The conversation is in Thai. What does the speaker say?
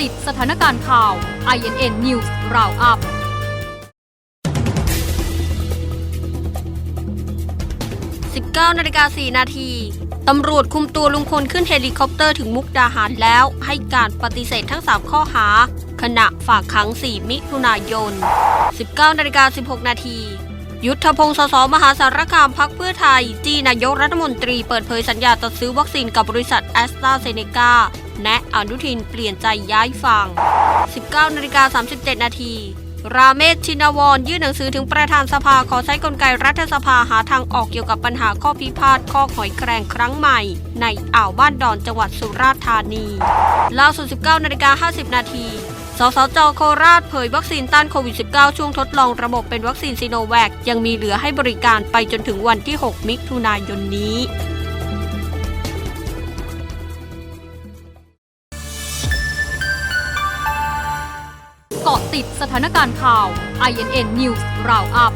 ติดสถานการณ์ข่าว INN News Roundup 19นาฬิกา4นาทีตำรวจคุมตัวลุงพลขึ้นเฮลิคอปเตอร์ถึงมุกดาหารแล้ว ให้การปฏิเสธทั้ง 3 ข้อหา ขณะฝากขัง 4 มิถุนายน 19นาฬิกา16นาที ยุทธพงศ์สสมหาสารคามพักเพื่อไทย จีนายกรัฐมนตรีเปิดเผยสัญญาจัดซื้อวัคซีนกับบริษัทแอสตราเซเนกาแนะอนุทินเปลี่ยนใจย้ายฝั่ง 19นาฬิกา37 นาทีราเมศชินวรยื่นหนังสือถึงประธานสภาขอใช้กลไกรัฐสภาหาทางออกเกี่ยวกับปัญหาข้อพิพาทข้อหอยแครงครั้งใหม่ ในอ่าวบ้านดอนจังหวัดสุราษฎร์ธานีล่าสุด19นาฬิกา50 นาที สสจโคราชเผยวัคซีนต้านโควิด -19 ช่วงทดลองระบบเป็นวัคซีนซีโนแวคยังมีเหลือให้บริการไปจนถึงวันที่ 6 มิถุนายนนี้เกาะติดสถานการณ์ข่าว INN News Roundup